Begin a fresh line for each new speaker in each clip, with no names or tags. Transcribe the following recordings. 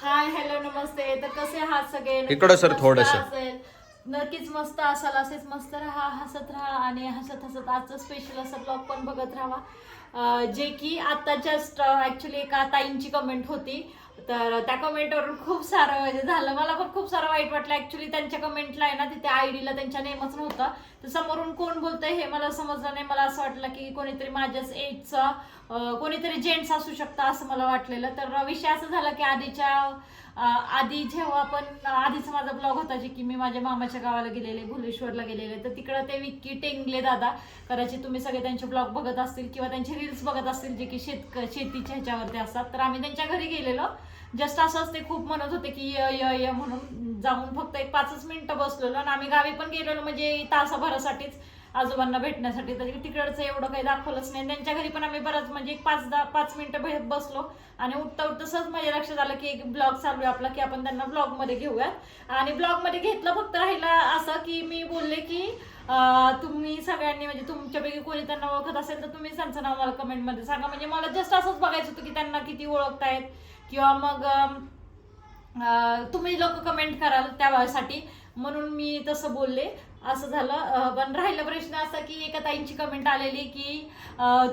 Hi hello नमस्ते. तर कसे आहात सगळे?
इकडं सर थोडंसं.
असेल. नक्कीच मस्त असाल. असेच मस्त राहा हसत राहा आणि हसत हसत आजचं स्पेशल असं ब्लॉग पण बघत राहा. जे की आता जस्ट ऍक्च्युली एका ताईंची कमेंट होती. तर त्या कमेंटवरून खूप सारं म्हणजे झालं. मला पण खूप सारं वाईट वाटलं. ऍक्च्युली त्यांच्या कमेंटला आहे ना तिथे आयडीला त्यांच्या नेमच नव्हतं. तर समोरून कोण बोलतंय हे मला समजलं नाही. मला असं वाटलं की कोणीतरी माझ्याच एजचा कोणीतरी जेंट्स असू शकतं असं मला वाटलेलं. तर विषय असं झाला की आधीच्या आधी जेव्हा आपण आधीचा माझा ब्लॉग होता जे की मी माझ्या मामाच्या गावाला गेलेले भुलेश्वरला गेलेले तर तिकडं ते विक्की टेंगले दादा कदाचित तुम्ही सगळे त्यांचे ब्लॉग बघत असतील किंवा त्यांचे रील्स बघत असतील जे की शेतक शेतीच्या ह्याच्यावरती असतात तर आम्ही त्यांच्या घरी गेलेलो. जस्ट असंच ते खूप म्हणत होते की य य य म्हणून जाऊन फक्त एक पाचच मिनिटं बसलेलो आणि आम्ही गावी पण गेलेलो म्हणजे तासाभरासाठीच. आजोबांना भेटण्यासाठी. तरी तिकडचं एवढं काही दाखवलंच नाही. त्यांच्या घरी पण आम्ही बरंच म्हणजे एक पाच दहा पाच मिनिटं भेट बसलो. आणि उठता उठता सहज माझ्या लक्षात आलं की एक ब्लॉग चालू आहे आपला की आपण त्यांना ब्लॉगमध्ये घेऊयात. आणि ब्लॉगमध्ये घेतलं फक्त राहिलं असं की मी बोलले की तुम्ही सगळ्यांनी म्हणजे तुमच्यापैकी कोणी त्यांना ओळखत असेल तर तुम्ही त्यांचं नाव मला कमेंटमध्ये सांगा. म्हणजे मला जस्ट असंच बघायचं होतं की त्यांना किती ओळखतायत. किंवा मग तुम्ही लोक कमेंट कराल त्यासाठी. म्हणून मी तसं बोलले. असं झालं. पण राहिला प्रश्न असा की एका ताईंची कमेंट आलेली की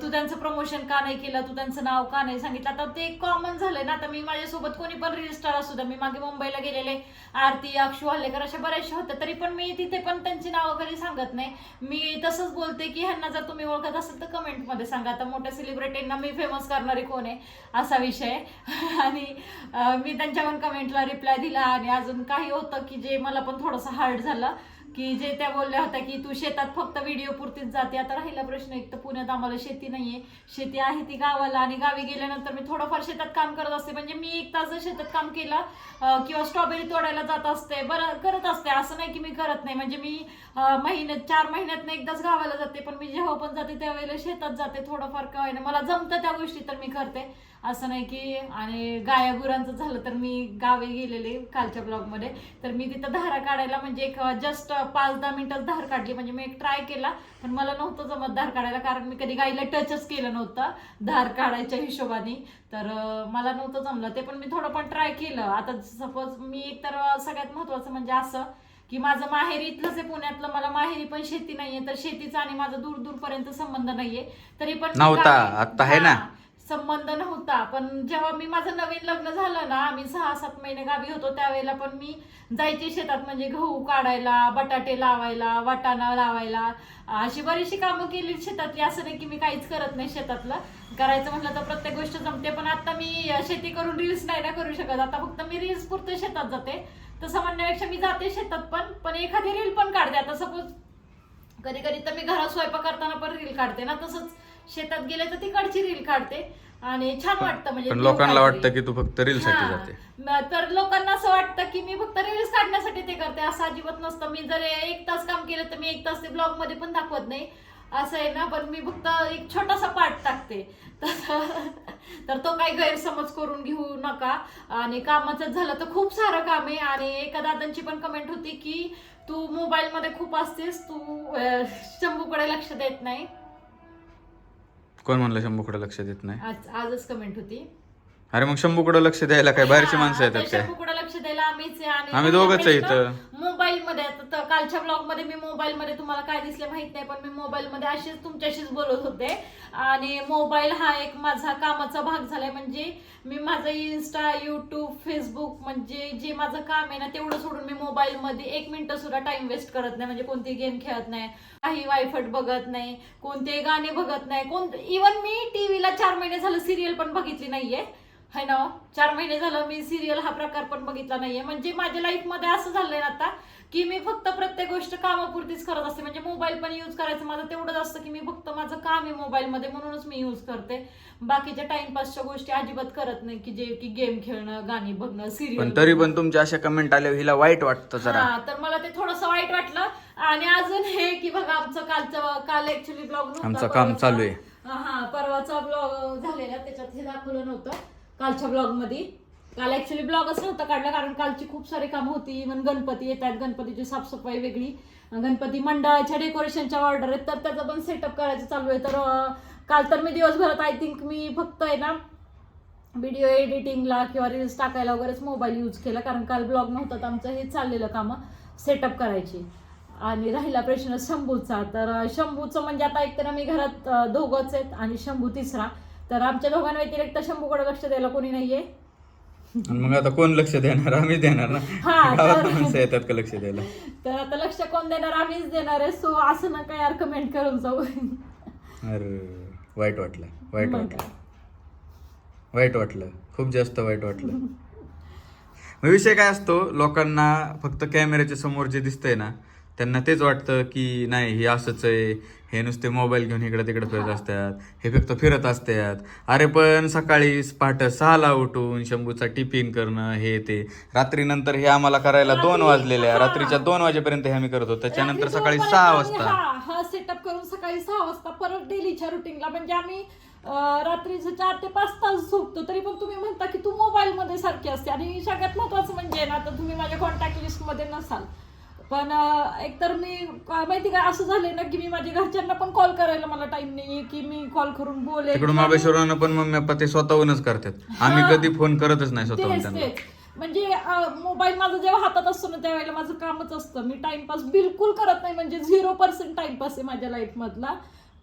तू त्यांचं प्रमोशन का नाही केलं? तू त्यांचं नाव का नाही सांगितलं? आता ते कॉमन झालंय ना. आता मी माझ्यासोबत कोणी पण रील स्टार असू द्या. मी मागे मुंबईला गेलेले. आरती अक्षू हल्लेकर अशा बऱ्याचशा होत्या. तरी पण मी तिथे पण त्यांची नावं वगैरे सांगत नाही. मी तसंच बोलते की ह्यांना जर तुम्ही ओळखत असेल तर कमेंटमध्ये सांगा. आता मोठ्या सेलिब्रिटींना मी फेमस करणारी कोण आहे? असा विषय. आणि मी त्यांच्या पण कमेंटला रिप्लाय दिला आणि अजून काही होतं की जे मला पण थोडंसं हार्ड झालं. की जे त्या बोलल्या होत्या की तू शेतात फक्त व्हिडिओ पुरतीच जाते. आता राहिला प्रश्न एक तर पुण्यात आम्हाला शेती नाहीये. शेती आहे ती गावाला आणि गावी गेल्यानंतर मी थोडंफार शेतात काम करत असते. म्हणजे मी एक तास जर शेतात काम केलं किंवा स्ट्रॉबेरी तोडायला जात असते बरं करत असते. असं नाही की मी करत नाही. म्हणजे मी महिन्यात चार महिन्यात एकदाच गावाला जाते. पण मी जेव्हा पण जाते त्यावेळेला शेतात जाते थोडंफार काय मला जमतं त्या गोष्टी तर मी करते. असं नाही की आणि गाया गुरांचं झालं तर मी गावी गेलेले कालच्या ब्लॉगमध्ये. तर मी तिथं धारा काढायला म्हणजे एक जस्ट पाच दहा मिनिटच धार काढली. म्हणजे मी एक ट्राय केला पण मला नव्हतं जमत धार काढायला कारण मी कधी गाईला टचच केलं नव्हतं धार काढायच्या हिशोबाने. तर मला नव्हतं जमलं. ते पण मी थोडं पण ट्राय केलं. आता सपोज मी एक तर सगळ्यात महत्वाचं म्हणजे असं की माझं माहेरी इथलंच आहे पुण्यातलं. मला माहेरी पण शेती नाहीये. तर शेतीचा आणि माझा दूर दूर पर्यंत संबंध नाहीये. तरी पण
नव्हता, आत्ता आहे ना?
संबंध नव्हता. पण जेव्हा मी माझं नवीन लग्न झालं ना आम्ही सहा सात महिने गावी होतो त्यावेळेला पण मी जायचे शेतात म्हणजे गहू काढायला बटाटे लावायला वाटाणा लावायला अशी बरीचशी कामं केली शेतातली. असं नाही की मी काहीच करत नाही शेतातलं. करायचं म्हटलं तर प्रत्येक गोष्ट जमते. पण आता मी शेती करून रील्स नाही ना करू शकत. आता फक्त मी रील्स पुरतं शेतात जाते. तसं म्हणण्यापेक्षा मी जाते शेतात पण. पण एखादी रील पण काढते. आता सपोज कधी कधी तर मी घरात स्वयंपाक करताना पण रील काढते ना. तसंच शेतात गेले तर तिकडची रील काढते आणि छान वाटतं म्हणजे
पण लोकांना. वाटतं की तू फक्त रील साठी. जाते.
तर लोकांना असं वाटतं की मी फक्त रील्स काढण्यासाठी ते करते. असं अजिबात नसतं. मी जर एक तास काम केलं तर मी एक तास ते ब्लॉगमध्ये पण दाखवत नाही. असं आहे ना पण मी फक्त एक छोटासा पार्ट टाकते. तर- तो काही गैरसमज करून घेऊ नका. आणि कामाचं झालं तर खूप सारं काम आहे. आणि एका दादांची पण कमेंट होती की तू मोबाईल मध्ये खूप असतेस. तू शंभूकडे लक्ष देत नाही.
कोण म्हणलं शंभूकडे लक्ष देत नाही.
आज आजच कमेंट होती.
अरे मग शंभूकडे लक्ष द्यायला काय? बाहेरची माणसं येतात काय
शंभूकडे लक्ष द्यायला आम्हीच आहे आणि
आम्ही दोघंच आहे इथं.
मोबाईल मध्ये आता तर कालच्या ब्लॉगमध्ये मी मोबाईल मध्ये तुम्हाला काय दिसले माहीत नाही पण मी मोबाईल मध्ये अशीच तुमच्याशीच बोलत होते. आणि मोबाईल हा एक माझा कामाचा भाग झालाय म्हणजे मी माझं इन्स्टा युट्यूब फेसबुक म्हणजे जे माझं काम आहे ना तेवढं सोडून मी मोबाईल मध्ये एक मिनिट सुद्धा टाइम वेस्ट करत नाही म्हणजे कोणती गेम खेळत नाही काही वायफट बघत नाही कोणते गाणे बघत नाही कोण इवन मी टीव्हीला चार महिने झालं सिरियल पण बघितली नाहीये. है ना चार महिने झालं मी सिरियल हा प्रकार पण बघितला नाहीये. म्हणजे माझ्या लाईफमध्ये असं झालंय ना आता की मी फक्त प्रत्येक गोष्ट कामापुरतीच करत असते. म्हणजे मोबाईल पण यूज करायचं माझं तेवढंच असतं की मी फक्त माझं काम आहे मोबाईल मध्ये म्हणूनच मी यूज करते. बाकीच्या टाइमपासच्या गोष्टी अजिबात करत नाही की जे की गेम खेळणं गाणी बघणं
पण
सिरियल
तरी पण तुमच्या अशा कमेंट आल्या हिला वाईट वाटतं जरा.
हा तर मला ते थोडंसं वाईट वाटलं. आणि अजून हे की बघा आमचं कालचं काल ऍक्च्युली ब्लॉग
आमचं काम चालू आहे.
हा परवाचा ब्लॉग झालेला त्याच्यात हे दाखवलं नव्हतं. कालच्या ब्लॉगमध्ये. काल ॲक्च्युली ब्लॉगच नव्हता काढला कारण कालची खूप सारी कामं होती. इव्हन गणपती येतात गणपतीची साफसफाई वेगळी. गणपती मंडळाच्या डेकोरेशनच्या ऑर्डर आहेत तर त्याचं पण सेटअप करायचं चालू आहे. तर काल तर मी दिवसभरात आय थिंक मी फक्त आहे ना व्हिडिओ एडिटिंगला किंवा रील्स टाकायला वगैरेच मोबाईल यूज केला कारण काल ब्लॉग नव्हता तर आमचं हे चाललेलं कामं सेटअप करायची. आणि राहिला प्रश्न शंभूचा. तर शंभूचं म्हणजे आता एकतर आम्ही घरात दोघंच आहेत आणि शंभू तिसरा. तर आमच्या दोघांना व्यतिरिक्त शंभूकडे लक्ष द्यायला कोणी नाहीये.
आणि मग आता कोण लक्ष देणार? आम्ही देणार ना?
हा,
गावात
तर-
माणसं येतात का लक्ष द्यायला?
तर आता लक्ष कोण देणार? आम्हीच देणार आहे. सो असं नका यार कमेंट करून जाऊ.
अरे वाईट वाटलं. वाईट
मग
वाटलं.
काय.
वाईट वाटलं. खूप जास्त वाईट वाटलं. मग विषय काय असतो? लोकांना फक्त कॅमेऱ्याच्या समोर जे दिसतंय ना त्यांना तेच वाटतं की नाही हे असंच आहे. हे नुसते मोबाईल घेऊन इकडे तिकडे फिरत असतात. हे फक्त फिरत असतात. अरे पण सकाळी पहाटे सहाला उठून शंभूचा टिफिन करणं हे ते. रात्री नंतर हे आम्हाला करायला दोन वाजलेले आहे. रात्रीच्या दोन वाजेपर्यंत हे आम्ही करत होतो. त्याच्यानंतर सकाळी सहा वाजता.
हा सेटअप करून सकाळी सहा वाजता परत डेलीच्या रुटीनला म्हणजे आम्ही रात्रीचं चार ते पाच तास झोपतो. तरी पण तुम्ही म्हणता की तू मोबाईल मध्ये सारखी असते. आणि सगळ्यात महत्वाचं म्हणजे ना तर तुम्ही माझ्या कॉन्टॅक्ट लिस्टमध्ये नसाल. पण एकतर मी माहिती काय असं झालंय ना की मी माझ्या घरच्यांना पण कॉल करायला मला टाइम नाहीये की मी कॉल करून बोलेन.
तिकडून महाबळेश्वरानं पण मम्मी पप्पा ते स्वतःहूनच करतात. आम्ही. कधी फोन करतच नाही स्वतःहून
तेच
त्यांना.
तेच म्हणजे मोबाईल माझा जेव्हा हातात असतो ना त्यावेळेला माझं कामच असतं. मी टाइमपास बिलकुल करत नाही. म्हणजे झिरो पर्सेंट टाइमपास आहे माझ्या लाईफ मधला.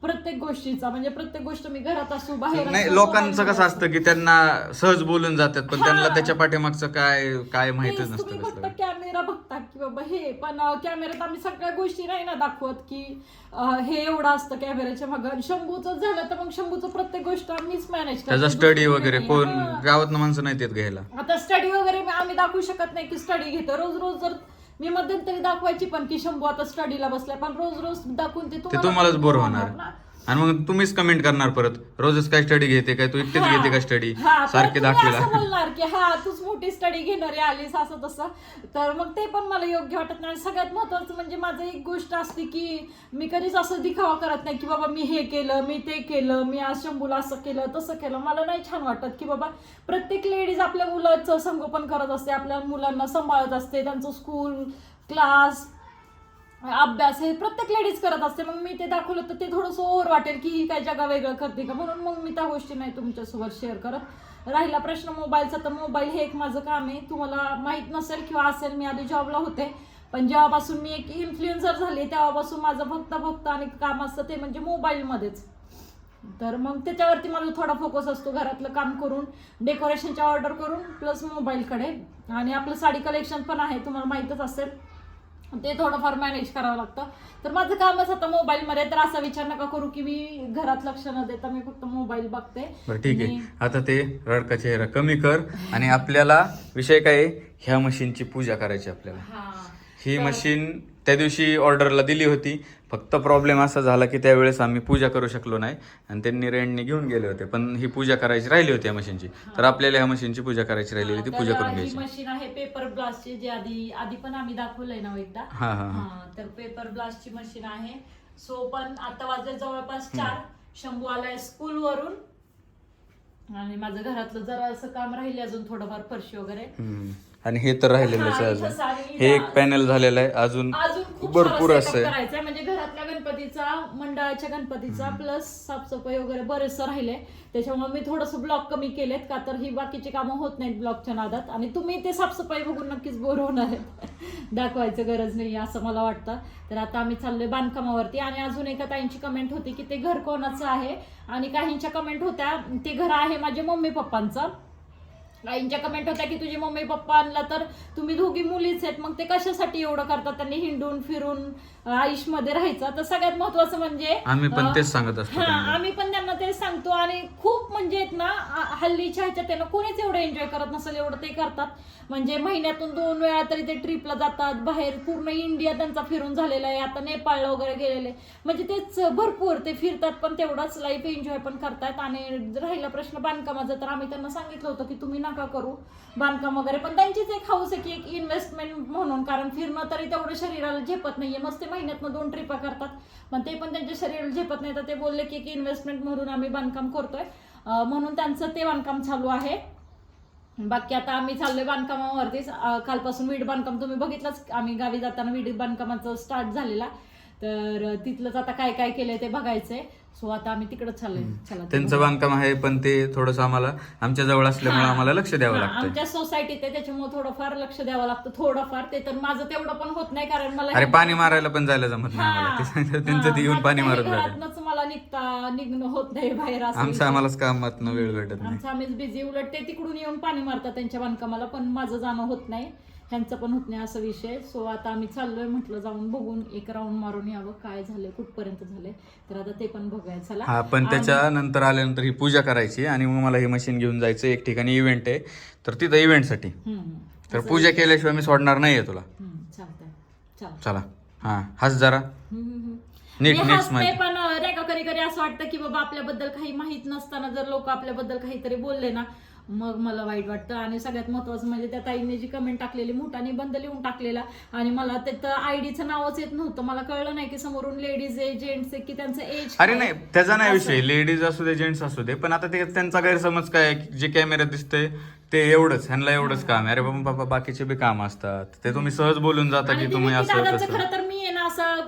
प्रत्येक गोष्टीचा म्हणजे प्रत्येक गोष्ट मी घरात असू बाहेर
नाही
असू,
लोकांचं कसं
असू.
असतं की त्यांना सहज बोलून जातात पण
हा.
त्यांना त्याच्या पाठीमागचं काय काय माहितच
तेच
नसतं
तुम्ही
कसलं
फक्त कॅमेरा बघता की बाबा हे पण कॅमेऱ्यात आम्ही सगळ्या गोष्टी नाही ना दाखवत की अं, हे एवढं असतं कॅमेऱ्याच्या मागं. शंभूचं झालं तर मग शंभूचं प्रत्येक गोष्ट आम्हीच मॅनेज
त्याचा स्टडी वगैरे कोण गावात माणसं नाही येत घ्यायला.
आता स्टडी वगैरे आम्ही दाखवू शकत नाही की स्टडी घेतो. रोज रोज जर मी मध्यंतरी दाखवायची पण की शंभू आता स्टडीला बसलाय पण रोज रोज दाखवून ते
ते तुम्हालाच बोर होणार
ना.
आणि मग तुम्हीच कमेंट करणार परत. रोजच काय स्टडी घेते काय? तू एकटीच
हा.
घेते का स्टडी
हा,
सारखे
तुम्ही
दाखवेला.
की हा तूच मोठी स्टडी घेणारी आलीस असं तसं. तर मग ते पण मला योग्य वाटत नाही. सगळ्यात महत्वाचं म्हणजे माझं एक गोष्ट असते की मी कधीच असं दिखावा करत नाही की बाबा मी हे केलं मी ते केलं मी आज शंभूला असं केलं तसं केलं. मला नाही छान वाटत की बाबा प्रत्येक लेडीज आपल्या मुलाचं संगोपन करत असते आपल्या मुलांना सांभाळत असते त्यांचं स्कूल क्लास अभ्यास हे प्रत्येक लेडीज करत असते. मग मी ते दाखवलं तर ते थोडंसं ओव्हर वाटेल की ही काय जगा वेगळं करते का? म्हणून मग मी त्या गोष्टी नाही तुमच्यासोबत शेअर करत. राहिला प्रश्न मोबाईलचा तर मोबाईल हे एक माझं काम आहे. तुम्हाला माहीत नसेल किंवा असेल मी आधी जॉबला होते. पण जेव्हापासून मी एक इन्फ्लुएन्सर झाली तेव्हापासून माझं फक्त फक्त आणि काम असतं ते म्हणजे मोबाईलमध्येच. तर मग त्याच्यावरती मला थोडा फोकस असतो घरातलं काम करून डेकोरेशनच्या ऑर्डर करून प्लस मोबाईलकडे आणि आपलं साडी कलेक्शन पण आहे तुम्हाला माहीतच असेल. ते थोडंफार मॅनेज करावं लागतं. तर माझं कामच आता मोबाईलमध्ये तर असा विचार नका करू की मी घरात लक्ष न देता मी फक्त मोबाईल बघते.
बरं ठीक आहे. आता ते रडका चेहरा कमी कर आणि आपल्याला विषय काय आहे? ह्या मशीनची पूजा करायची आपल्याला.
हा.
ही
तर-
मशीन त्या दिवशी ऑर्डरला दिली होती. फक्त प्रॉब्लेम असा झाला की त्यावेळेस आम्ही पूजा करू शकलो नाही. आणि त्यांनी रेंटने घेऊन गेले होते. पण ही पूजा करायची राहिली होती या मशीनची तर आपल्याला ह्या मशीनची पूजा करायची राहिलेली ती
तर
पूजा करून घ्यायची.
मशीन आहे पेपर ब्लास्टची जी आधी आधी पण आम्ही दाखवलंय ना एकदा.
हा हा हा.
हा तर पेपर ब्लास्टची मशीन आहे. सो पण आता वाजले जवळपास चार. शंभू आलाय स्कूल वरून. आणि माझं घरातलं जरा असं काम राहिले अजून थोडंफार फरशी वगैरे.
हम्म. आणि हे तर राहिलेलंच आहे
हा,
अजून हे एक पॅनल झालेलं आहे. अजून भरपूर असं आहे.
करायचंय. म्हणजे घरातल्या गणपतीचा मंडळाच्या गणपतीचा प्लस साफसफाई वगैरे बरेचसं राहिले. त्याच्यामुळे मी थोडस ब्लॉक कमी केलेत का तर ही बाकीची कामं होत नाहीत ब्लॉकच्या नादात. आणि तुम्ही ते साफसफाई बघून नक्कीच बोर होणार आहेत. दाखवायचं गरज नाही असं मला वाटतं. तर आता आम्ही चाललोय बांधकामावरती. आणि अजून एका ताईंची कमेंट होती की ते घर कोणाचं आहे? आणि काहींच्या कमेंट होत्या ते घर आहे माझ्या मम्मी पप्पांचं काहींच्या कमेंट होत्या की तुझे मम्मी पप्पा आणला तर तुम्ही दोघी मुलीच आहेत. मग ते कशासाठी एवढं करतात? त्यांनी हिंडून फिरून आयुषमध्ये राहायचं. तर सगळ्यात महत्वाचं म्हणजे
आम्ही पण तेच सांगत असतो
हा. आम्ही पण त्यांना तेच सांगतो. आणि खूप म्हणजे आहेत ना हल्लीच्या ह्याच्यात त्यांना कोणीच एवढं एन्जॉय करत नसेल एवढं ते करतात. म्हणजे महिन्यातून दोन वेळा तरी ते ट्रिपला जातात. बाहेर पूर्ण इंडिया त्यांचा फिरून झालेला आहे. आता नेपाळला वगैरे गेलेले. म्हणजे तेच भरपूर ते फिरतात पण तेवढाच लाईफ एन्जॉय पण करतात. आणि राहिला प्रश्न बांधकामाचा तर आम्ही त्यांना सांगितलं होतं की तुम्ही नका करू बांधकाम वगैरे. पण त्यांचीच एक हाऊस आहे की एक इन्व्हेस्टमेंट म्हणून कारण फिरणं तरी तेवढं शरीराला झेपत नाहीये. मस्त महिन्यातनं दोन ट्रिपा करतात. पण ते पण त्यांच्या शरीराला झेपत नाही तर ते बोलले की एक इन्व्हेस्टमेंट म्हणून आम्ही बांधकाम करतोय. म्हणून त्यांचं ते बांधकाम चालू आहे. बाकी आता आम्ही चाललोय बांधकामावरतीच. कालपासून वीट बांधकाम तुम्ही बघितलंच. आम्ही गावी जाताना वीट बांधकामाचं स्टार्ट झालेला. तर तिथलंच आता काय काय केलंय ते बघायचंय. सो आता आम्ही तिकडे चाललोय. चला
त्यांचं बांधकाम आहे पण ते थोडस आम्हाला आमच्या जवळ असल्यामुळे. आम्हाला लक्ष द्यावं
हा,
लागतं
आमच्या सोसायटीत आहे त्याच्यामुळे थोडंफार लक्ष द्यावं लागतं थोडंफार. ते तर माझं तेवढं पण होत नाही कारण मला
अरे पाणी मारायला पण जायला जमत नाही आम्हाला. ते सांगतात, त्यांचं ते येऊन पाणी मारत जाते
घरातनच मला निघता निघणं होत नाही बाहेर असं
आमचं आम्हालाच कामात वेळ भेटत नाही.
आमचं आम्हीच बिझी उलट ते तिकडून येऊन पाणी मारतात त्यांच्या बांधकामाला पण माझं जाणं होत नाही. ह्यांचं पण होत नाही असा विषय. सो आता आम्ही चाललोय म्हटलं जाऊन बघून एक राऊंड मारून यावं काय झालंय कुठपर्यंत झालंय. तर आता ते पण बघूया चला.
हा पण त्याच्यानंतर आल्यानंतर ही पूजा करायची आणि मग मला हे मशीन घेऊन जायचं. एक ठिकाणी इव्हेंट आहे. तर तिथं इव्हेंटसाठी
हम्म, हम्म.
तर पूजा केल्याशिवाय मी सोडणार नाहीये तुला.
हम्म, चालतंय. चाल.
चला. हा हस जरा. नीट
मी
नीट
हसते पण नाही का कधी कधी असं वाटतं की बाबा आपल्याबद्दल काही माहीत नसताना जर लोक आपल्याबद्दल काहीतरी बोलले ना मग मला वाईट वाटतं. आणि सगळ्यात महत्वाचं म्हणजे त्या ताईने जी कमेंट टाकलेली मोठा निबंध लिहून टाकलेला. आणि मला तिथं आयडीचं नावच येत नव्हतं. मला कळलं नाही की समोरून लेडीज आहे जेंट्स आहे की त्यांचं एज
अरे नाही त्याचा नाही विषय. लेडीज असू दे जेंट्स असू दे. पण आता ते त्यांचा गैरसमज काय जे कॅमेऱ्यात दिसतंय ते एवढंच. ह्यांना एवढंच काम आहे. अरे बाबा बाबा बाकीचे बी काम असतात. ते तुम्ही सहज बोलून जाता की तुम्ही असं
खरं तर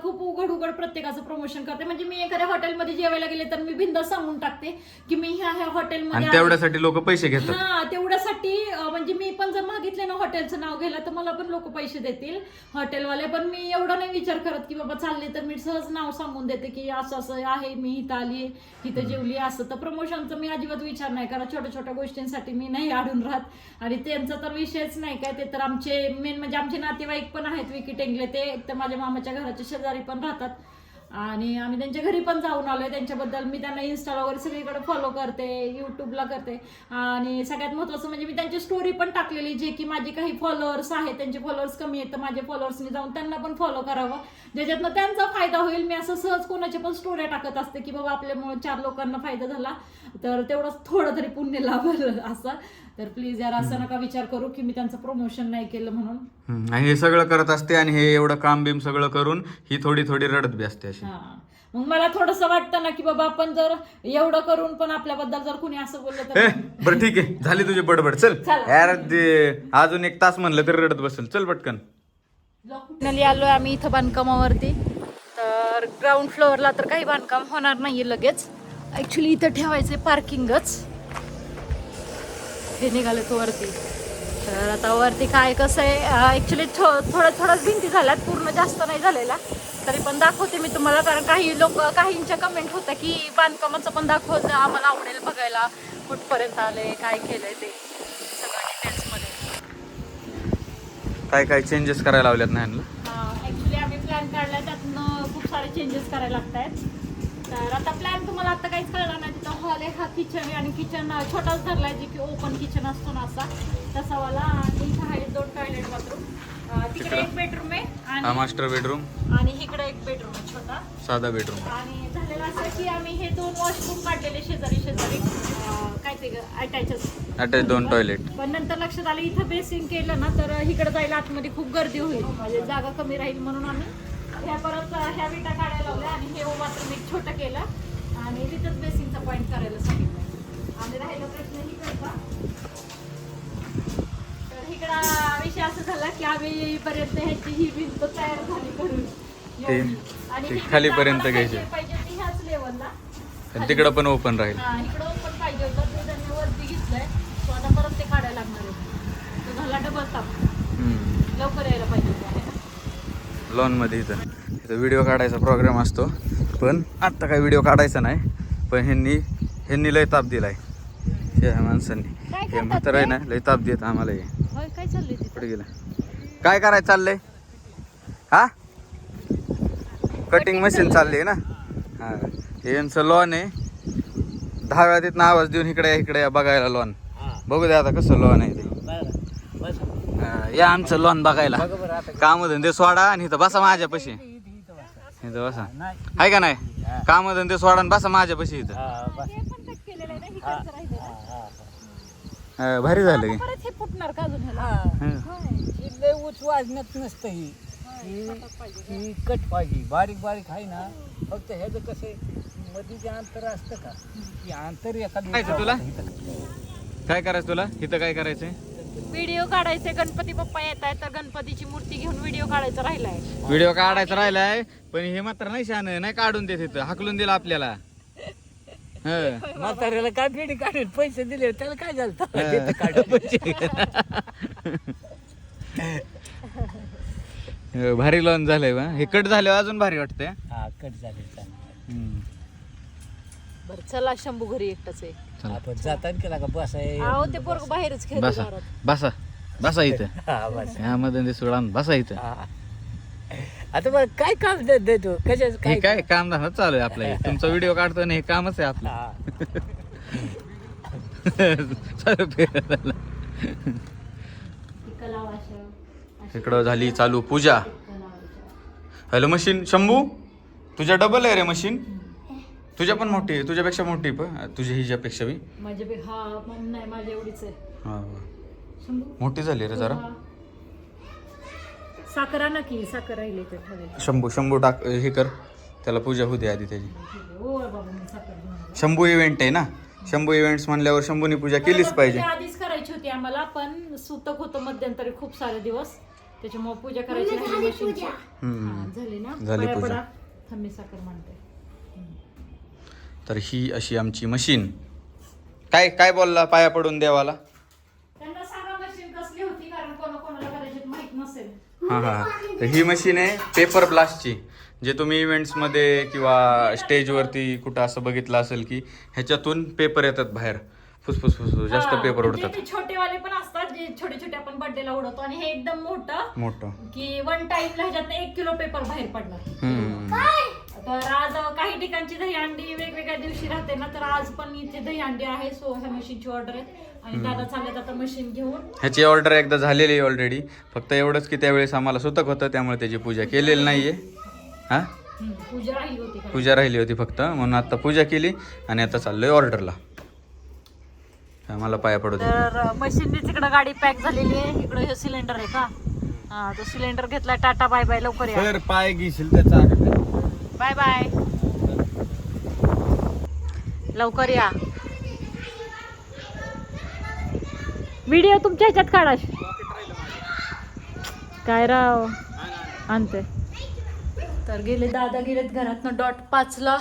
खूप उघड उघड प्रत्येकाचं प्रमोशन करते. म्हणजे मी एखाद्या हॉटेलमध्ये जेवायला गेले तर मी बिंदास सांगून टाकते की मी ह्या ह्या
आणि
हॉटेलमध्ये
तेवढ्यासाठी लोक पैसे घेतात.
हा तेवढ्यासाठी अं, म्हणजे मी पण जर मागितले ना हॉटेलचं नाव घ्यायला तर मला पण लोक पैसे देतील हॉटेलवाले पण मी एवढं नाही विचार करत की बाबा चालले तर मी सहज नाव सांगून देते की असं असं आहे मी इथं आली इथं जेवली असं. तर प्रमोशनचा मी अजिबात विचार नाही कारण छोट्या छोट्या गोष्टींसाठी मी नाही आढून राहत. आणि त्यांचा तर विषयच नाही काय ते तर आमचे मेन म्हणजे आमचे नातेवाईक पण आहेत विकी टेंगले. ते एक तर माझ्या मामाच्या घराच्या शेजारी पण राहतात. आणि आम्ही त्यांच्या घरी पण जाऊन आलोय. त्यांच्याबद्दल मी त्यांना इन्स्टा वगैरे सगळीकडे फॉलो करते युट्यूबला करते. आणि सगळ्यात महत्त्वाचं म्हणजे मी त्यांची स्टोरी पण टाकलेली जे की माझे काही फॉलोअर्स आहेत त्यांचे फॉलोअर्स कमी आहेत तर माझ्या फॉलोअर्सनी जाऊन त्यांना पण फॉलो करावं. ज्याच्यातनं त्यांचा फायदा होईल. मी असं सहज कोणाच्या पण स्टोऱ्या टाकत असते की बाबा आपल्यामुळे चार लोकांना फायदा झाला तर तेवढंच थोडं तरी पुण्य लाभलं असं. तर प्लीज यार असं नका विचार करू की मी त्यांचं प्रमोशन नाही केलं म्हणून.
हम्म, आणि हे सगळं करत असते आणि हे एवढं काम बिम सगळं करून ही थोडी थोडी रडत बी असते अशी.
हा. मग मला थोडस वाटतं ना की बाबा आपण जर एवढं करून पण आपल्याबद्दल जर कुणी असं बोललं
ए
तर
बरं ठीक आहे. झाली तुझी बडबड. चल.
चला.
यार ते अजून एक तास म्हणलं तरी रडत बसेल. चल पटकन.
फायनली आलोय आम्ही इथं बांधकामावरती. तर ग्राउंड फ्लोअरला तर काही बांधकाम होणार नाहीये लगेच. ऍक्च्युली इथं ठेवायचे पार्किंगच हे निघाले तो वरती. तर आता वरती काय कसं आहे ऍक्च्युली थोडं थोडंच भिंती झाल्यात पूर्ण जास्त नाही झालेला तरी पण दाखवते मी तुम्हाला कारण काही लोक काहींच्या कमेंट होत्या की बांधकामाचं पण दाखवत आम्हाला आवडेल बघायला. कुठपर्यंत आले काय केलंय ते. सगळं डिटेल्समध्ये
काय काय चेंजेस करायला लावल्यात ना ह्यांना?
ऍक्च्युली आम्ही प्लॅन काढलाय त्यातनं खूप सारे चेंजेस करायला लागत आहेत तर आता प्लॅन तुम्हाला आता काहीच कळणार नाही. तिथं हॉल आहे हा किचन आहे आणि किचन छोटाच धरलाय जे की ओपन किचन असतो ना असा. तसा वाला आणि इथं आहे दोन टॉयलेट बाथरूम तिकडे एक बेडरूम आहे
हा
आणि
मास्टर बेडरूम
आणि इकडे एक बेडरूम आहे छोटा.
साधा बेडरूम
आणि झालेलं असं की आम्ही हे दोन वॉशरूम काढलेले शेजारी शेजारी. अं, काय ते अटॅचच
अटॅच दोन टॉयलेट
पण नंतर लक्षात आलं इथं बेसिंग केलं ना तर इकडे जायला आतमध्ये खूप गर्दी होईल. म्हणजे जागा कमी राहील म्हणून आम्ही ह्या परत ह्या विटा काढायला लावल्या आणि हे बाथरूम एक छोटं केलं. आणि तिथंच बेसिंगचा पॉईंट करायला सांगितलं आणि राहिला प्रश्न इकडचा तर इकडा विषय असं झाला की आम्ही येईपर्यंत ह्याची ही भिंत तयार झाली करून. आणि
खालीपर्यंत घ्यायची.
पाहिजे ती ह्याच लेवलला
तिकडं पण ओपन राहील.
हा इकडं पण पाहिजे होतं ते त्यांनी वरती घेतलंय. तो आता परत ते काढायला लागणार आहे. तो झाला डबल ताप लवकर यायला पाहिजे होतं. आहे ना
लॉनमध्ये इथं. इथं व्हिडिओ काढायचा प्रोग्राम असतो. पण आत्ता काय व्हिडिओ काढायचा नाही. पण ह्यांनी ह्यांनी लय ताप दिलाय. ह्या माणसांनी. हे म्हातारं आहे? ना लय ताप देत आम्हाला हे कुठे गेला? काय करायचं चाललंय? हा? कटिंग मशीन चालली ना? हा. यांचं लॉन आहे. दहा वेळा तिथनं आवाज देऊन इकडे या, इकडे या बघायला लॉन बघू द्या आता कसं लॉन आहे ते. या आमचं लॉन बघायला. काम धंदे सोडा आणि इथं बसा माझ्यापाशी. इथं बसा. आहे का नाही? काम धंदे सोडा आणि बसा माझ्यापाशी इथं.
हे पण कट केलेलं आहे ना इकडचं राहिलं ना.
हा, भारी झालं की.
परत हे फुटणार का अजून ह्याला?
हा.
होय.
लय उच वाजण्यात नसतं ही. कट पाहिजे. बारीक बारीक आहे ना फक्त ह्याचं कसं आहे, मध्ये जे अंतर असतं का? की अंतर एखादं
तुला? काय करायचं तुला? इथं काय करायचंय?
व्हिडिओ काढायचे गणपती बाप्पा येत आहे तर गणपतीची मूर्ती घेऊन व्हिडिओ काढायचा राहिलाय.
व्हिडिओ काढायचा राहिलाय पण हे मात्र नाही शान नाही काढून देत इथं हाकलून दिलं आपल्याला. हं.
म्हाताऱ्याला काय फेडी काढून पैसे दिले त्याला काय झालं?
हं, भारी लॉन झालंय बा. हे कट झाल्यावर अजून भारी वाटतंय.
हा कट झाले.
हं.
बरं चला शंभू घरी एकटाच आहे.
चला.
आपण जाताना केला का बस आहे
अहो ते पोरग बाहेरच खेळतो
बसा बसा बसा इथं
हा बस
ह्यामध्ये ते सोडा बसा इथं
हा. आता मग काय काम दे- देतो कशाच
हे काय काम धंदा चालू आहे आपलं हे. तुमचा व्हिडिओ काढतो ना हे कामच आहे आपलं
हा.
चालू फिरायला. इकडं झाली चालू पूजा. हॅलो मशीन शंभू तुझ्या डबल आहे रे मशीन तुझ्या पण मोठी आहे तुझ्यापेक्षा मोठी आहे पण तुझ्या हिच्यापेक्षा बी
माझ्या बी- हा मग नाही माझ्या एवढीच आहे
हा.
शंभू
मोठी झाली रे जरा
हा. साखर आणा की साखर राहिली तर ठेवायला
शंभू शंभू टाक हे कर त्याला पूजा होऊ दे आधी त्याची
हो बाबा मी साखर घेऊन आले.
शंभू इव्हेंट आहे ना शंभू इव्हेंट्स म्हणल्यावर शंभूनी पूजा केलीच पाहिजे
पूजा आधीच करायची होती आम्हाला पण सुतक होतं मध्यंतरी खूप सारे दिवस त्याच्यामुळे पूजा करायची राहिली मशीनची.
हम्म.
हा, झाली ना
झाली पूजा.
पडा. थांब मी साखर
तर ही अशी आमची मशीन. काय काय बोलला पाया पडून देवाला?
त्यांना सांगा मशीन कसली होती कारण कोणा कोणाला करायची माहीत नसेल.
हा हा. तर ही मशीन आहे पेपर ब्लास्टची जे तुम्ही इव्हेंट्समध्ये किंवा स्टेजवरती कुठं असं बघितलं असेल की ह्याच्यातून पेपर येतात बाहेर. फुसफुस फुसफुस जास्त
हा,
पेपर
म्हणजे
उडतात.
ते छोटेवाले पण असतात जे छोटे छोटे आपण बर्थडेला उडवतो आणि हे एकदम मोठं.
मोठं.
की वन टाइमला ह्याच्यात एक किलो पेपर बाहेर पडणार.
हम्म.
तर आज काही ठिकाणची दही अंडी वेगवेगळ्या दिवशी राहते ना तर आज पण इथे दही अंडी आहे सो ह्या मशीनची ऑर्डर आहे. आणि दादा चालत आता मशीन घेऊन.
ह्याची ऑर्डर एकदा झालेली आहे ऑलरेडी फक्त एवढंच की त्यावेळेस आम्हाला सुतक होतं त्यामुळे त्याची पूजा केलेली नाहीये. हा?
हम्म, पूजा राहिली होती. का
पूजा राहिली होती फक्त म्हणून आता पूजा केली आणि आता चाललोय ऑर्डरला मला पाया पडू दे.
तर मशीनने तिकडं गाडी पॅक झालेली आहे. इकडं हे सिलेंडर आहे का? हा तो सिलेंडर घेतलाय टाटा बाय बाय लवकर या.
तर पाय घेशील त्याचा
बाय बाय. लवकर या. व्हिडिओ तुमच्या ह्याच्यात काढा. काय राव? आणते. तर गेले दादा गेलेत घरातनं. डॉट पाचला.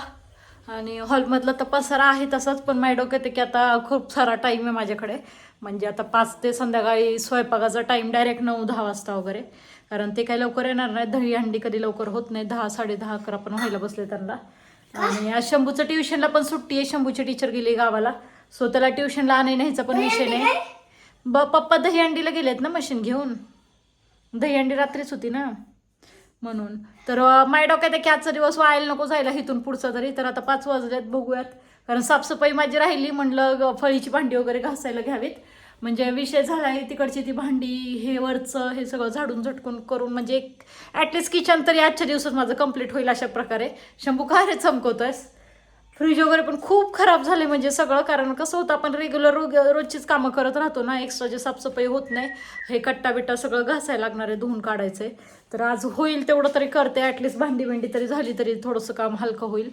आणि हॉलमधला तर पसारा आहे तसाच पण माझ्या डोक्यात की आता खूप सारा टाईम आहे माझ्याकडे. म्हणजे आता पाच ते संध्याकाळी स्वयंपाकाचा टाईम डायरेक्ट नऊ दहा वाजता वगैरे. कारण ते काही लवकर येणार नाही दही हंडी कधी लवकर होत नाही दहा साडे दहा अकरा पण व्हायला बसले त्यांना. आणि आज शंभूचं ट्युशनला पण सुट्टी आहे शंभूची टीचर गेली गावाला. सो त्याला ट्युशनला आणाय न्यायचा पण विषय नाही. ब पप्पा दही हंडीला गेलेत ना मशीन घेऊन? दही अंडी रात्रीच होती ना? म्हणून. तर माय माझ्या डोक्यात आहे की आजचा दिवस व्हायला नको जायला इथून पुढचा तरी तर आता पाच वाजल्यात बघूयात. कारण साफसफाई माझी राहिली म्हणलं ग- फळीची भांडी वगैरे घासायला घ्यावीत. म्हणजे विषय झाला आहे तिकडची ती भांडी हे वरचं हे सगळं झाडून झटकून करून म्हणजे एक ॲटलिस्ट किचन तरी आजच्या दिवसात माझं कंप्लीट होईल अशा प्रकारे. शंभू का रे चमकवतोयस? फ्रीज वगैरे पण खूप खराब झाले म्हणजे सगळं कारण कसं होतं आपण रेग्युलर रोजचीच कामं करत राहतो ना एक्स्ट्राची साफसफाई होत नाही हे कट्टा बिट्टा सगळं घासायला लागणार आहे धुवून काढायचं आहे तर आज होईल तेवढं तरी करते ॲटलिस्ट भांडी भेंडी तरी झाली तरी थोडंसं काम हलकं होईल.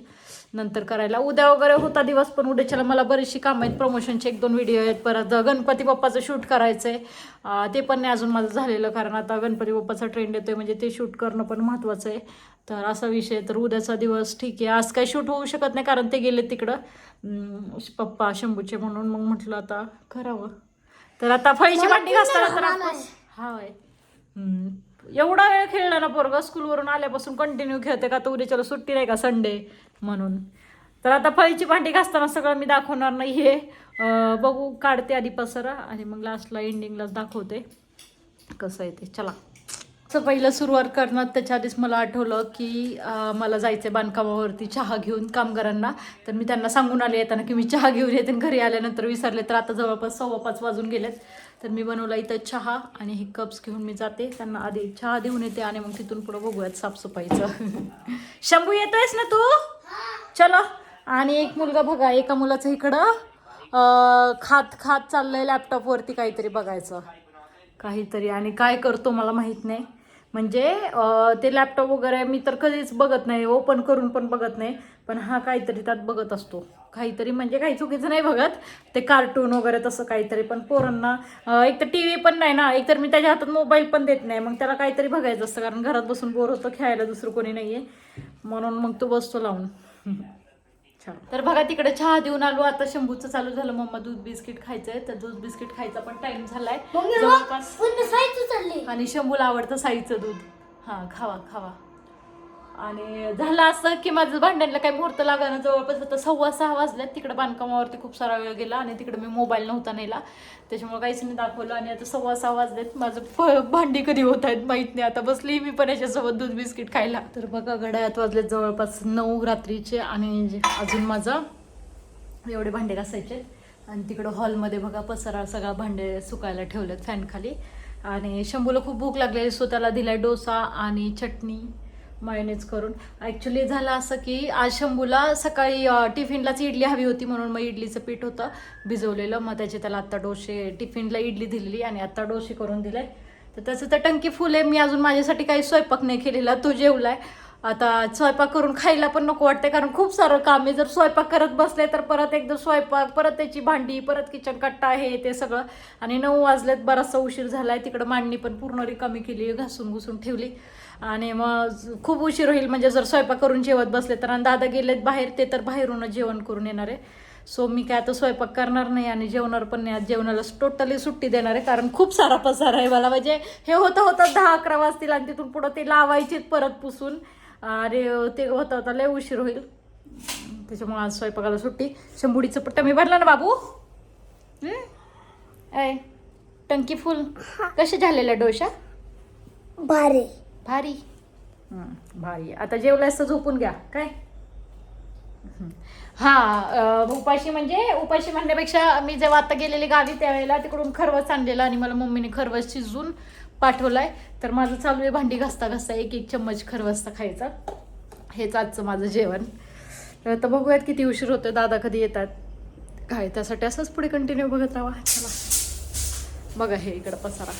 नंतर करायला उद्या वगैरे होता दिवस पण उद्याच्याला मला बरीचशी कामं आहेत प्रमोशनचे एक दोन व्हिडिओ आहेत परत गणपती बाप्पाचं शूट करायचं आहे ते पण नाही अजून माझं झालेलं कारण आता गणपती बाप्पाचा ट्रेंड येतोय म्हणजे ते शूट करणं पण महत्त्वाचं आहे. तर असा विषय तर उद्याचा दिवस ठीक आहे. आज काही शूट होऊ शकत नाही कारण ते गेले तिकडं. पप्पा शंभूचे म्हणून मग म्हटलं आता करावं. तर आता फळीची भांडी घासताना तर हा. एवढा वेळ खेळला ना पोरग स्कूलवरून आल्यापासून कंटिन्यू खेळते का तर उद्याच्याला सुट्टी नाही का संडे म्हणून. तर आता फळीची भांडी घासताना सगळं मी दाखवणार नाही हे. बघू काढते आधी पसरा आणि मग लास्टला एंडिंगलाच दाखवते. कसं आहे ते चला. असं पहिलं सुरुवात करणार त्याच्या आधीच मला आठवलं की मला जायचं आहे बांधकामावरती चहा घेऊन कामगारांना. तर मी त्यांना सांगून आले येताना की मी चहा घेऊन येते आणि घरी आल्यानंतर विसरले तर आता जवळपास सव्वा पाच वाजून गेलेत. तर मी बनवला इथं चहा आणि हे कप्स घेऊन मी जाते. त्यांना आधी चहा देऊन येते आणि मग तिथून पुढं बघूयात साफसफाईचं. शंभू येतोयस ना तू? चलो. आणि एक मुलगा बघा एका मुलाचं इकडं खात खात चाललंय लॅपटॉपवरती काहीतरी बघायचं. काहीतरी आणि काय करतो मला माहीत नाही. म्हणजे ते लॅपटॉप वगैरे मी तर कधीच बघत नाही ओपन करून पण बघत नाही पण हा काहीतरी त्यात बघत असतो. काहीतरी म्हणजे काही चुकीचं नाही बघत. ते कार्टून वगैरे तसं काहीतरी पण पोरांना एक तर टी व्ही पण नाही ना एक तर मी त्याच्या हातात मोबाईल पण देत नाही मग त्याला काहीतरी बघायचं असतं कारण घरात बसून बोर होतं खेळायला दुसरं कोणी नाही आहे म्हणून मग तो बसतो लावून. तर बघा तिकडे चहा देऊन आलो. आता शंभूचं चालू झालं. मम्मा दूध बिस्किट खायचंय. तर दूध बिस्किट खायचा पण टाइम झालाय. जवळपास आणि शंभूला आवडतं साईचं दूध. हा खावा खावा. आणि झालं असं की माझं भांड्यांना काही मुहूर्त लागणार जवळपास आता सव्वा सहा वाजल्यात. तिकडे बांधकामावरती खूप सारा वेळ गेला आणि तिकडे मी मोबाईल नव्हता नेला. त्याच्यामुळे काहीच नाही दाखवलं. आणि आता सव्वा सहा वाजलेत. माझं फ- भांडी कधी होत आहेत माहीत नाही. आता बसली मी पण याच्यासोबत दूध बिस्किट खायला. तर बघा घड्याळात वाजलेत जवळपास नऊ रात्रीचे आणि अजून माझं एवढे भांडे घासायचे आणि तिकडं हॉलमध्ये बघा पसरा सगळा भांडे सुकायला ठेवलेत फॅनखाली आणि शंभूला खूप भूक लागलेली स्वतःला दिला डोसा आणि चटणी. मायनेज करून. ॲक्च्युली झालं असं की आज शंभूला सकाळी टिफिनलाच इडली हवी होती म्हणून मग इडलीचं पीठ होतं भिजवलेलं. मग त्याचे त्याला आत्ता डोसे टिफिनला इडली दिलेली आणि आत्ता डोसे करून दिले. तर त्याचं तर टंकी फुल आहे. मी अजून माझ्यासाठी काही स्वयंपाक नाही केलेला. तो आहे आता स्वयंपाक करून खायला पण नको वाटते कारण खूप सारं काम आहे. जर स्वयंपाक करत बसले तर परत एकदा स्वयंपाक परत त्याची भांडी परत किचन कट्टा हे ते सगळं. आणि नऊ वाजलेत. बराचसा उशीर झाला आहे तिकडं मांडणी पण पूर्ण रिकामी केली. घासून घुसून ठेवली. आणि मग खूप उशीर होईल म्हणजे जर स्वयंपाक करून जेवत बसले तर आणि दादा गेलेत बाहेर ते तर बाहेरूनच जेवण करून येणार. आहे सो मी काय आता स्वयंपाक करणार नाही आणि जेवणार पण नाही आज जेवणाला टोटली सुट्टी देणार आहे कारण खूप सारा पसारा आहे मला. म्हणजे हे होतं होतं दहा अकरा वाजतील आणि तिथून पुढं ते लावायचेत परत पुसून. अरे ते होतं होतं लय उशीर होईल. त्याच्यामुळे आज स्वयंपाकाला सुट्टी. शंभुडीचं पट्टा मी भरला ना बाबू? ऐ टंकी फुल. कसे झालेला डोशा?
भारी.
भारी. भारी. आता जेवल्यास तर झोपून घ्या. काय? हं. उपाशी म्हणजे उपाशी म्हणण्यापेक्षा मी जेव्हा आता गेलेले गावी त्यावेळेला तिकडून खरवस आणलेला आणि मला मम्मीने खरवस शिजवून पाठवलाय. तर माझं चालू आहे भांडी घासता घासता एक एक चम्मच खरवसता खायचा. हेच आजचं माझं जेवण. तर आता बघूयात किती उशीर होतो दादा कधी येतात? काय? त्यासाठी असंच पुढे कंटिन्यू बघत राहा. चला. बघा हे इकडं पसारा.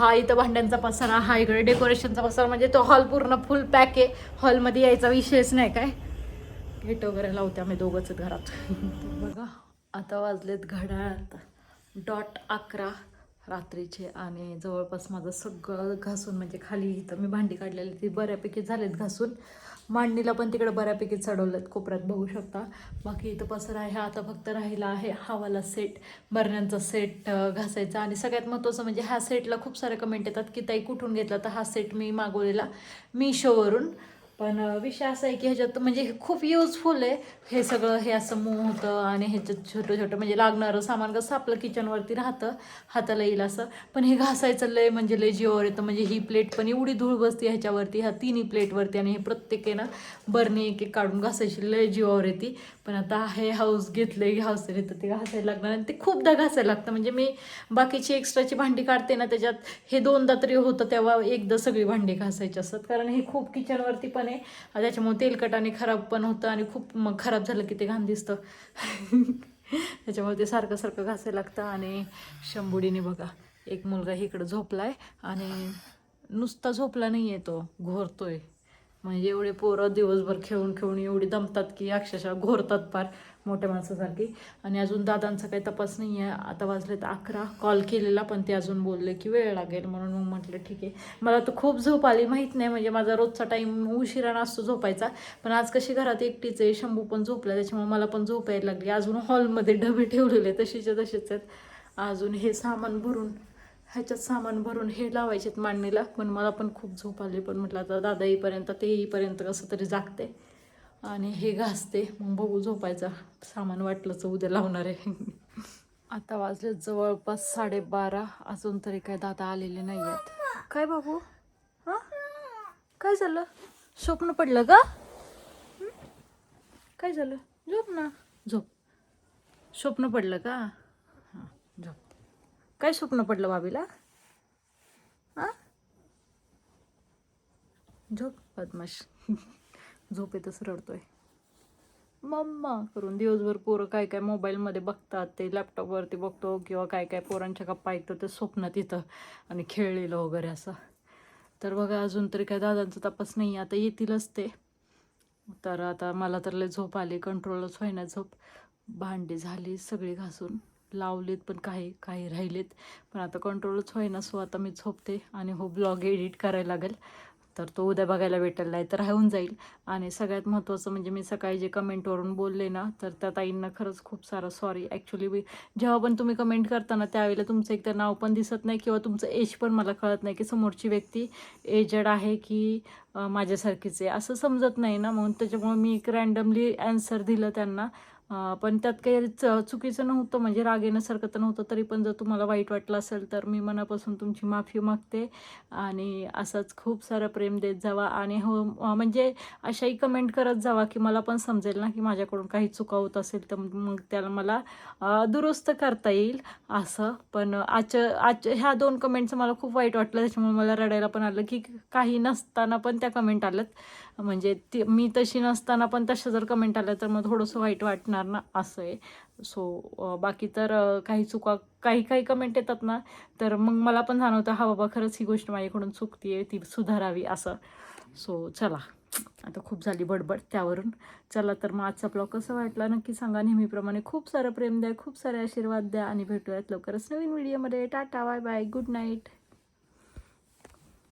हा इथं भांड्यांचा पसारा हा इकडे डेकोरेशनचा पसारा म्हणजे तो हॉल पूर्ण फुल पॅक आहे. हॉलमध्ये यायचा विषयच नाही काय. गेट वगैरे लावते आम्ही दोघंच घरात. बघा आता वाजलेत घड्याळात डॉट अकरा रात्रीचे आणि जवळपास माझं सगळं घासून म्हणजे खाली इथं मी भांडी काढलेली ती बऱ्यापैकी झालेत घासून. मांडणीला पण तिकडे बऱ्यापैकी चढवलेत कोपऱ्यात बघू शकता. बाकी इथं पसरा आहे आता फक्त राहिला आहे हावाला सेट बरण्यांचा सेट घासायचा. आणि सगळ्यात महत्त्वाचं म्हणजे ह्या सेटला खूप सारे कमेंट येतात की ताई कुठून घेतला? तर हा सेट मी मागवलेला मिशोवरून पण विषय असा आहे की ह्याच्यात म्हणजे हे खूप युजफुल आहे. हे सगळं हे असं मऊ होतं आणि ह्याच्यात छोटं छोटं म्हणजे लागणारं सामान कसं आपलं किचनवरती राहतं हाताला येईल असं. पण हे घासायचं लय म्हणजे लय जीवावर येतं. म्हणजे ही प्लेट पण एवढी धूळ बसते ह्याच्यावरती ह्या तिन्ही प्लेटवरती आणि हे प्रत्येक आहे ना बरणी एक एक काढून घासायची लय जीवावर येते. पण आता हे हाऊस आहे हाऊस तर ते घासायला लागणार आणि ते खूपदा घासायला लागतं. म्हणजे मी बाकीची एक्स्ट्राची भांडी काढते ना त्याच्यात हे दोनदा तरी होतं तेव्हा एकदा सगळी भांडी घासायची असतात. कारण हे खूप किचनवरती पण आहे त्याच्यामुळे तेलकट आणि खराब पण होतं आणि खूप मग खराब झालं की ते घाण दिसतं. त्याच्यामुळे ते सारखं सारखं घासायला लागतं आणि शंभुडीने बघा एक मुलगा इकडं झोपला आहे आणि नुसता झोपला नाही आहे तो घोरतोय. म्हणजे एवढे पोरं दिवसभर खेळून खेळून एवढी दमतात की अक्षरशः घोरतात फार मोठ्या माणसासारखी. आणि अजून दादांचा काही तपास नाही आहे आता वाजलेत अकरा. कॉल केलेला पण ते अजून बोलले की वेळ लागेल म्हणून मग म्हटलं ठीक आहे. मला तर खूप झोप आली माहीत नाही. म्हणजे माझा रोजचा टाईम उशिरा नसतो झोपायचा. पण आज कशी घरात एकटीच आहे शंभू पण झोपला त्याच्यामुळे मला पण झोप यायला लागली. अजून हॉलमध्ये डबे ठेवलेले तशीच्या तसेच आहेत. अजून हे सामान भरून ह्याच्यात सामान भरून हे लावायचेत मांडणीला. पण मला पण खूप झोप आली. पण म्हटलं आता दादा येईपर्यंत ते येईपर्यंत कसं तरी जागते आणि हे घासते. मग बघू झोपायचा. सामान वाटलंच उद्या लावणार आहे. आता वाजले जवळपास साडेबारा. अजून तरी काय दादा आलेले नाही आहेत. काय बाबू? हां? काय झालं? स्वप्न पडलं का? काय झालं? झोप ना. झोप. स्वप्न पडलं का? हां झोप. काय स्वप्न पडलं बाबीला? हां? झोप बदमाश झोपेतच रडतोय. मम्मा करून दिवसभर पोरं काय काय मोबाईलमध्ये बघतात ते लॅपटॉपवरती बघतो किंवा काय काय पोरांच्या गप्पा ऐकतो ते स्वप्नात येतं आणि खेळलेलं वगैरे असं. तर बघा अजून तरी काय दादांचा तपास नाही आता येतीलच ते. तर आता मला तर लय झोप आली कंट्रोलच होईना झोप. भांडी झाली सगळी घासून लावलीत पण काही काही राहिलेत. पण आता कंट्रोलच होईना सो आता मी झोपते आणि हो ब्लॉग एडिट करायला लागेल. तर तो उद्या बघायला भेटेल नाही तर राहून जाईल. आणि सगळ्यात महत्त्वाचं म्हणजे मी सकाळी जे कमेंटवरून बोलले ना तर त्या ताईंना खरंच खूप सारं सॉरी ॲक्च्युली मी जेव्हा पण तुम्ही कमेंट करताना त्यावेळेला तुमचं एकतर नाव पण दिसत नाही किंवा तुमचं एज पण मला कळत नाही की समोरची व्यक्ती एजड आहे की माझ्यासारखीच आहे. असं समजत नाही ना. म्हणून त्याच्यामुळे मी एक रँडमली ॲन्सर दिलं त्यांना. पण त्यात काही च- चुकीचं नव्हतं म्हणजे राग येण्यासारखं तर नव्हतं तरी पण जर तुम्हाला वाईट वाटलं असेल तर मी मनापासून तुमची माफी मागते. आणि असंच खूप सारं प्रेम देत जावा. आणि हो म्हणजे अशाही कमेंट करत जावा की मला पण समजेल ना की माझ्याकडून काही चुका होत असेल तर मग त्याला मला दुरुस्त करता येईल असं. पण आजच्या आज ह्या दोन कमेंटचं मला खूप वाईट वाटलं त्याच्यामुळे मला रडायला पण आलं की काही नसताना पण त्या कमेंट आल्यात. म्हणजे ती मी तशी नसताना पण तशा जर कमेंट आल्या तर मग थोडंसं वाईट वाटणार ना असं आहे. सो बाकी तर काही चुका काही काही कमेंट येतात ना तर मग मला पण जाणवतं हा बाबा खरंच ही गोष्ट माझ्याकडून चुकती आहे ती सुधारावी असं. सो चला. आता खूप झाली बडबड त्यावरून. चला तर मग आजचा ब्लॉग कसा वाटला नक्की सांगा. नेहमीप्रमाणे खूप सारं प्रेम द्या खूप सारे आशीर्वाद द्या आणि भेटूयात लवकरच नवीन व्हिडिओमध्ये tata bye bye good night